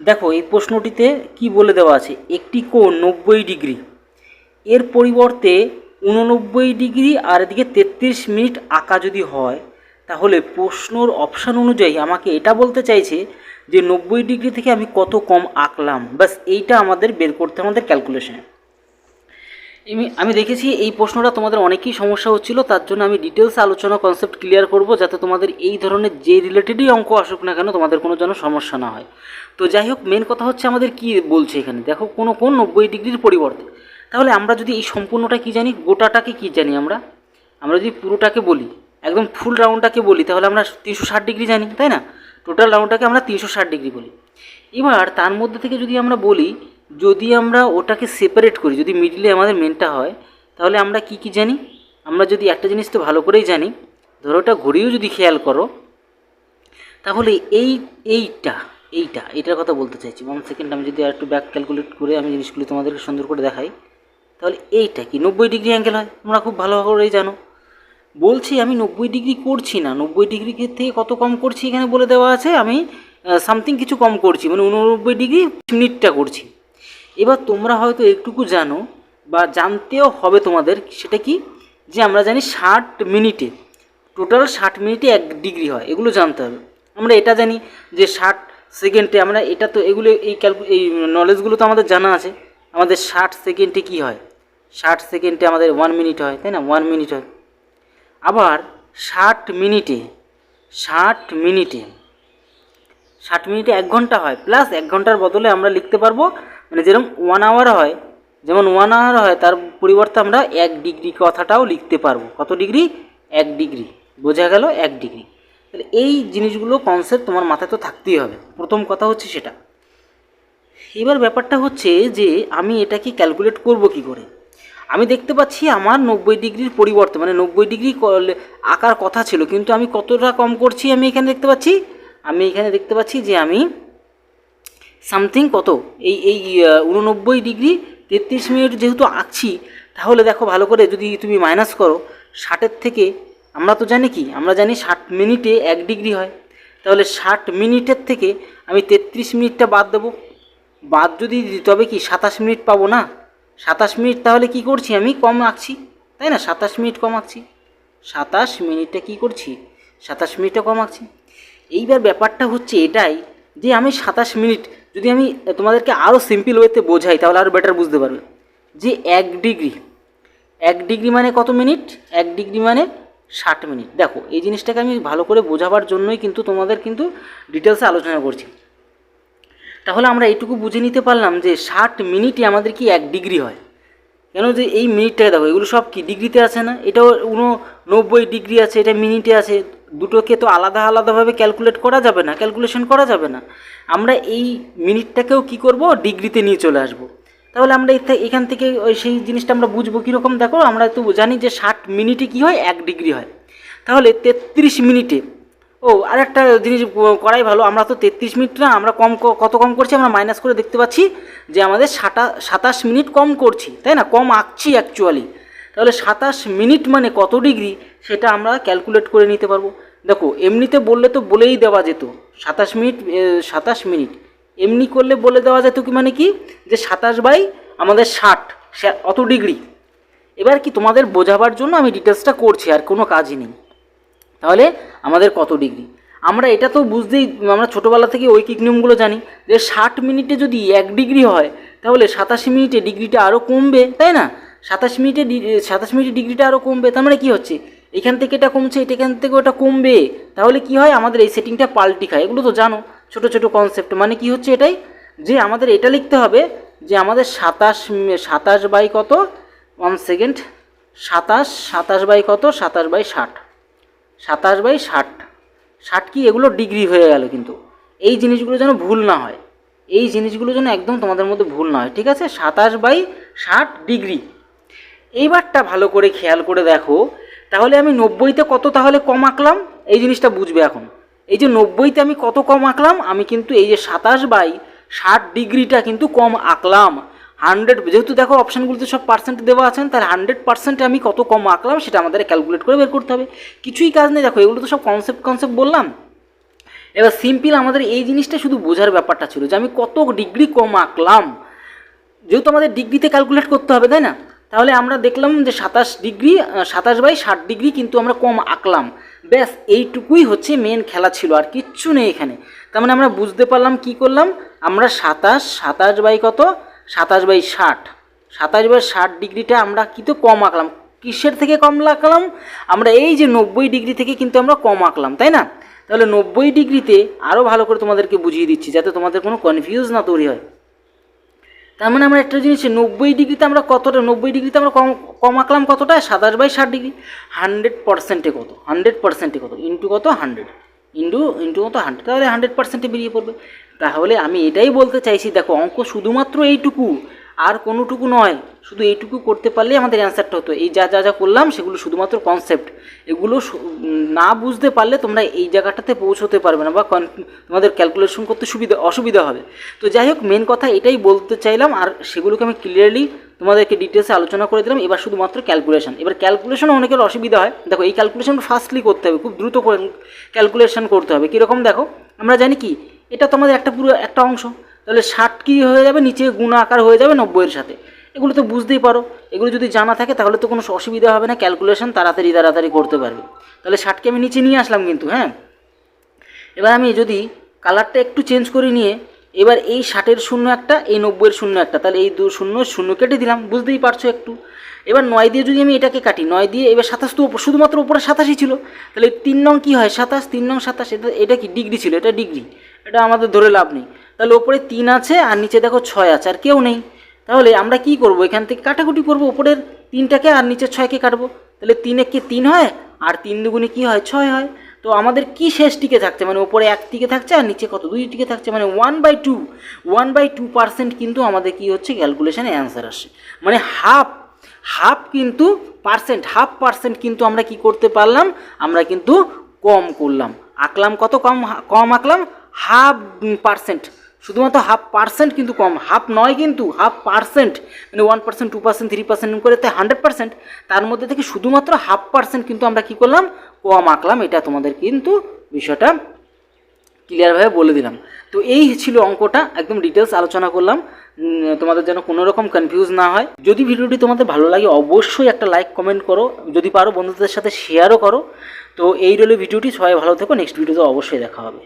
দেখো, এই প্রশ্নটিতে কি বলে দেওয়া আছে? একটি কোণ নব্বই ডিগ্রি। এর পরিবর্তে উননব্বই ডিগ্রি আর এদিকে তেত্রিশ মিনিট আঁকা যদি হয়, তাহলে প্রশ্নর অপশান অনুযায়ী আমাকে এটা বলতে চাইছে যে নব্বই ডিগ্রি থেকে আমি কত কম আঁকলাম। ব্যাস, এইটা আমাদের বের করতে আমাদের ক্যালকুলেশনে আমি দেখেছি এই প্রশ্নটা তোমাদের অনেকই সমস্যা হচ্ছিল, তার জন্য আমি ডিটেলস আলোচনা কনসেপ্ট ক্লিয়ার করব, যাতে তোমাদের এই ধরনের যে রিলেটেডই অঙ্ক আসুক না কেন, তোমাদের কোনো যেন সমস্যা না হয়। তো যাই হোক মেন কথা হচ্ছে আমাদের কি বলছে এখানে? দেখো, কোনো কোন নব্বই ডিগ্রির পরিবর্তে। তাহলে আমরা যদি এই সম্পূর্ণটা কি জানি, গোটাটাকে কি জানি আমরা? আমরা যদি পুরোটাকে বলি, একদম ফুল রাউন্ডটাকে বলি, তাহলে আমরা তিনশো ষাট ডিগ্রি জানি, তাই না? টোটাল রাউন্ডটাকে আমরা তিনশো ষাট ডিগ্রি বলি। এবার তার মধ্যে থেকে যদি আমরা বলি যদি আমরা ওটাকে সেপারেট করি, যদি মিডলে আমাদের মেনটা হয়, তাহলে আমরা কি কি জানি? আমরা যদি একটা জিনিস তো ভালো করেই জানি, ধরো ওটা ঘড়িও যদি খেয়াল করো, তাহলে এই, এইটা এইটা এইটার কথা বলতে চাইছি। ওয়ান সেকেন্ড আমি যদি আর একটু ব্যাক ক্যালকুলেট করে আমি জিনিসগুলি তোমাদেরকে সুন্দর করে দেখাই, তাহলে এইটা কি নব্বই ডিগ্রি অ্যাঙ্গেল হয়? তোমরা খুব ভালো করেই জানো। বলছি আমি নব্বই ডিগ্রি করছি না, নব্বই ডিগ্রি থেকে কত কম করছি এখানে বলে দেওয়া আছে? আমি সামথিং কিছু কম করছি মানে উননব্বই ডিগ্রি মিনিটটা করছি। এবার তোমরা হয়তো একটুকু জানো বা জানতেও হবে তোমাদের সেটা কি? যে আমরা জানি ষাট মিনিটে টোটাল ষাট মিনিটে এক ডিগ্রি হয়, এগুলো জানতে হবে। আমরা এটা জানি যে ষাট সেকেন্ডে আমরা এটা তো এগুলো এই ক্যালকু এই নলেজগুলো তো আমাদের জানা আছে। আমাদের ষাট সেকেন্ডে কি হয়? ষাট সেকেন্ডে আমাদের ওয়ান মিনিট হয়, তাই না? ওয়ান মিনিট হয়। আবার ষাট মিনিটে ষাট মিনিটে ষাট মিনিটে এক ঘণ্টা হয় প্লাস এক ঘণ্টার বদলে আমরা লিখতে পারব মানে যেরকম ওয়ান আওয়ার হয়, যেমন ওয়ান আওয়ার হয়, তার পরিবর্তে আমরা এক ডিগ্রি কথাটাও লিখতে পারব। কত ডিগ্রি এক ডিগ্রি বোঝা গেল এক ডিগ্রি তাহলে এই জিনিসগুলো কনসেপ্ট তোমার মাথায় তো থাকতেই হবে। প্রথম কথা হচ্ছে সেটা। এবার ব্যাপারটা হচ্ছে যে আমি এটাকে ক্যালকুলেট করব কি করে? আমি দেখতে পাচ্ছি আমার নব্বই ডিগ্রির পরিবর্তে মানে নব্বই ডিগ্রি আঁকার কথা ছিল, কিন্তু আমি কতটা কম করছি আমি এখানে দেখতে পাচ্ছি? আমি এখানে দেখতে পাচ্ছি যে আমি সামথিং কত? এই এই উননব্বই ডিগ্রি তেত্রিশ মিনিট যেহেতু আঁকছি, তাহলে দেখো ভালো করে যদি তুমি মাইনাস করো, ষাটের থেকে, আমরা তো জানি কি, আমরা জানি ষাট মিনিটে এক ডিগ্রি হয়। তাহলে ষাট মিনিটের থেকে আমি তেত্রিশ মিনিটটা বাদ দেবো। বাদ যদি তবে কি সাতাশ মিনিট পাবো না? সাতাশ মিনিট তাহলে কি করছি আমি? কম আঁকছি। তাই না? সাতাশ মিনিট কম আঁকছি। সাতাশ মিনিটটা কি করছি? সাতাশ মিনিটটা কম আঁকছি। এইবার ব্যাপারটা হচ্ছে এটাই যে আমি সাতাশ মিনিট যদি আমি তোমাদেরকে আরও সিম্পল ওয়েতে বোঝাই, তাহলে আরও বেটার বুঝতে পারবে। যে এক ডিগ্রি এক ডিগ্রি মানে কত মিনিট এক ডিগ্রি মানে ষাট মিনিট দেখো, এই জিনিসটাকে আমি ভালো করে বোঝাবার জন্যই কিন্তু তোমাদের কিন্তু ডিটেলসে আলোচনা করছি। তাহলে আমরা এইটুকু বুঝে নিতে পারলাম যে ষাট মিনিটই আমাদের কি এক ডিগ্রি হয়? কেন যে এই মিনিটটাকে দেখো, এগুলো সব কি? ডিগ্রিতে আছে না? এটাও উননব্বই ডিগ্রি আছে, এটা মিনিটে আছে। দুটোকে তো আলাদা আলাদাভাবে ক্যালকুলেট করা যাবে না ক্যালকুলেশন করা যাবে না। আমরা এই মিনিটটাকেও কি করব? ডিগ্রিতে নিয়ে চলে আসব। তাহলে আমরা এখান থেকে ওই সেই জিনিসটা আমরা বুঝব কীরকম? দেখো, আমরা তো জানি যে ষাট মিনিটে কী হয়? এক ডিগ্রি হয়। তাহলে তেত্রিশ মিনিটে, ও আর একটা জিনিস করাই ভালো। আমরা তো তেত্রিশ মিনিট না, আমরা কম কত কম করছি? আমরা মাইনাস করে দেখতে পাচ্ছি যে আমাদের সাতা, সাতাশ মিনিট কম করছি, তাই না? কম আঁকছি অ্যাকচুয়ালি তাহলে সাতাশ মিনিট মানে কত ডিগ্রি? সেটা আমরা ক্যালকুলেট করে নিতে পারব। দেখো, এমনিতে বললে তো বলেই দেওয়া যেত। সাতাশ মিনিট সাতাশ মিনিট। এমনি করলে বলে দেওয়া যেত কি মানে কি? যে সাতাশ বাই আমাদের ষাট অত ডিগ্রি। এবার কি তোমাদের বোঝাবার জন্য আমি ডিটেলসটা করছি, আর কোনো কাজই নেই। তাহলে আমাদের কত ডিগ্রি? আমরা এটা তো বুঝতেই, আমরা ছোটোবেলা থেকে ঐকিক নিয়মগুলো জানি। যে ষাট মিনিটে যদি এক ডিগ্রি হয়, তাহলে সাতাশি মিনিটে ডিগ্রিটা আরও কমবে, তাই না? সাতাশ মিনিটে সাতাশ মিনিটে ডিগ্রিটা আরও কমবে, তার মানে কী হচ্ছে? এখান থেকে এটা কমছে, এটা এখান থেকে ওটা কমবে। তাহলে কি হয়? আমাদের এই সেটিংটা পাল্টি খায়। এগুলো তো জানো, ছোটো ছোটো কনসেপ্ট মানে কি হচ্ছে এটাই? যে আমাদের এটা লিখতে হবে যে আমাদের সাতাশ সাতাশ বাই কত? ওয়ান সেকেন্ড সাতাশ সাতাশ বাই কত? সাতাশ বাই ষাট। সাতাশ বাই ষাট। ষাট কি? এগুলো ডিগ্রি হয়ে গেল কিন্তু। এই জিনিসগুলো যেন ভুল না হয়। এই জিনিসগুলো যেন একদম তোমাদের মধ্যে ভুল না হয়। ঠিক আছে? সাতাশ বাই ষাট ডিগ্রি। এইবারটা ভালো করে খেয়াল করে দেখো তাহলে আমি নব্বইতে কত তাহলে কম আঁকলাম? এই জিনিসটা বুঝবে এখন। এই যে নব্বইতে আমি কত কম আঁকলাম? আমি কিন্তু এই যে সাতাশ বাই ষাট ডিগ্রিটা কিন্তু কম আঁকলাম। হান্ড্রেড, যেহেতু দেখো অপশানগুলোতে সব পার্সেন্ট দেওয়া আছেন তাহলে হান্ড্রেড পার্সেন্টে আমি কত কম আঁকলাম সেটা আমাদের ক্যালকুলেট করে বের করতে হবে। কিছুই কাজ নেই, দেখো এগুলো তো সব কনসেপ্ট কনসেপ্ট বললাম। এবার সিম্পল আমাদের এই জিনিসটা শুধু বোঝার ব্যাপারটা ছিল যে আমি কত ডিগ্রি কম আঁকলাম। যেহেতু আমাদের ডিগ্রিতে ক্যালকুলেট করতে হবে, তাই না? তাহলে আমরা দেখলাম যে সাতাশ ডিগ্রি সাতাশ বাই ষাট ডিগ্রি কিন্তু আমরা কম আঁকলাম। ব্যাস, এইটুকুই হচ্ছে মেন খেলা ছিল, আর কিচ্ছু নেই এখানে। তার মানে আমরা বুঝতে পারলাম কি করলাম? আমরা সাতাশ সাতাশ বাই কত? সাতাশ বাই ষাট। সাতাশ বাই ষাট ডিগ্রিটা আমরা কিন্তু কম আঁকলাম। কিসের থেকে কম আঁকলাম? আমরা এই যে নব্বই ডিগ্রি থেকে কিন্তু আমরা কম আঁকলাম, তাই না? তাহলে নব্বই ডিগ্রিতে আরও ভালো করে তোমাদেরকে বুঝিয়ে দিচ্ছি, যাতে তোমাদের কোনো কনফিউজ না তৈরি হয়। তার মানে আমরা একটা জিনিস, নব্বই ডিগ্রিতে আমরা কতটা, নব্বই ডিগ্রিতে আমরা কম কমাকলাম কতটা? সাতাশ বাই ষাট ডিগ্রি। হান্ড্রেড পার্সেন্টে কত? হান্ড্রেড পার্সেন্টে কত? ইন্টু কত? হান্ড্রেড ইন্টু ইন্টু কত? হান্ড্রেড তাহলে হান্ড্রেড পার্সেন্টে বেরিয়ে পড়বে। তাহলে আমি এটাই বলতে চাইছি, দেখো, অঙ্ক শুধুমাত্র এইটুকু, আর কোনোটুকু নয়। শুধু এইটুকু করতে পারলেই আমাদের অ্যান্সারটা হতো। এই যা যা যা করলাম, সেগুলো শুধুমাত্র কনসেপ্ট এগুলো না বুঝতে পারলে তোমরা এই জায়গাটাতে পৌঁছতে পারবে না বা তোমাদের ক্যালকুলেশন করতে সুবিধা, অসুবিধা হবে। তো যাই হোক মেন কথা এটাই বলতে চাইলাম, আর সেগুলোকে আমি ক্লিয়ারলি তোমাদেরকে ডিটেলসে আলোচনা করে দিলাম। এবার শুধুমাত্র ক্যালকুলেশন এবার ক্যালকুলেশন অনেকের অসুবিধা হয়। দেখো, এই ক্যালকুলেশন ফাস্টলি করতে হবে। খুব দ্রুত ক্যালকুলেশন করতে হবে। কীরকম দেখো, আমরা জানি কি, এটা তোমাদের একটা পুরো একটা অংশ। তাহলে ষাট কি হয়ে যাবে? নিচে গুণা আকার হয়ে যাবে নব্বইয়ের সাথে। এগুলো তো বুঝতেই পারো। এগুলো যদি জানা থাকে তাহলে তো কোনো অসুবিধা হবে না ক্যালকুলেশন তাড়াতাড়ি তাড়াতাড়ি করতে পারবে। তাহলে ষাটকে আমি নিচে নিয়ে আসলাম কিন্তু হ্যাঁ? এবার আমি যদি কালারটা একটু চেঞ্জ করে নিয়ে, এবার এই ষাটের শূন্য একটা, এই নব্বইয়ের শূন্য একটা, তাহলে এই দু শূন্য শূন্য কেটে দিলাম, বুঝতেই পারছ একটু। এবার নয় দিয়ে যদি আমি এটাকে কাটি, নয় দিয়ে এবার সাতাশ তো ওপর- শুধুমাত্র উপরে সাতাশই ছিল, তাহলে তিন নং কী হয়? সাতাশ, তিন নং সাতাশ, এটা এটা কি ডিগ্রি ছিল? এটা ডিগ্রি। এটা আমাদের ধরে লাভ নেই। তাহলে ওপরে তিন আছে আর নিচে দেখো ছয় আছে, আর কেউ নেই। তাহলে আমরা কি করব? এখান থেকে কাটাকুটি করব ওপরের তিনটাকে আর নিচের ছয়কে কাটবো। তাহলে তিনে কি তিন হয়? আর তিন দুগুণে কি হয়? ছয় হয়। তো আমাদের কি শেষ টিকে থাকছে? মানে ওপরে এক টিকে থাকছে আর নিচে কত? দুই টিকে থাকছে। মানে one by two one by two percent কিন্তু আমাদের কি হচ্ছে? ক্যালকুলেশনে অ্যান্সার আসে মানে হাফ হাফ কিন্তু পার্সেন্ট হাফ পার্সেন্ট কিন্তু আমরা কি করতে পারলাম? আমরা কিন্তু কম করলাম। আঁকলাম কত? কম কম আঁকলাম? হাফ পার্সেন্ট শুধুমাত্র হাফ পার্সেন্ট কিন্তু কম হাফ নয় কিন্তু হাফ পার্সেন্ট মানে one percent two percent three percent করে তাই হান্ড্রেড পার্সেন্ট তার মধ্যে থেকে শুধুমাত্র হাফ পার্সেন্ট কিন্তু আমরা কি করলাম? কম আঁকলাম, এটা তোমাদের কিন্তু বিষয়টা ক্লিয়ারভাবে বলে দিলাম। তো এই ছিল অঙ্কটা, একদম ডিটেলস আলোচনা করলাম। তোমাদের যেন কোনো রকম কনফিউজ না হয়। যদি ভিডিওটি তোমাদের ভালো লাগে, অবশ্যই একটা লাইক কমেন্ট করো। যদি পারো বন্ধুদের সাথে শেয়ারও করো। তো এই রইল ভিডিওটি, সবাই ভালো থেকো নেক্সট ভিডিওতে অবশ্যই দেখা হবে।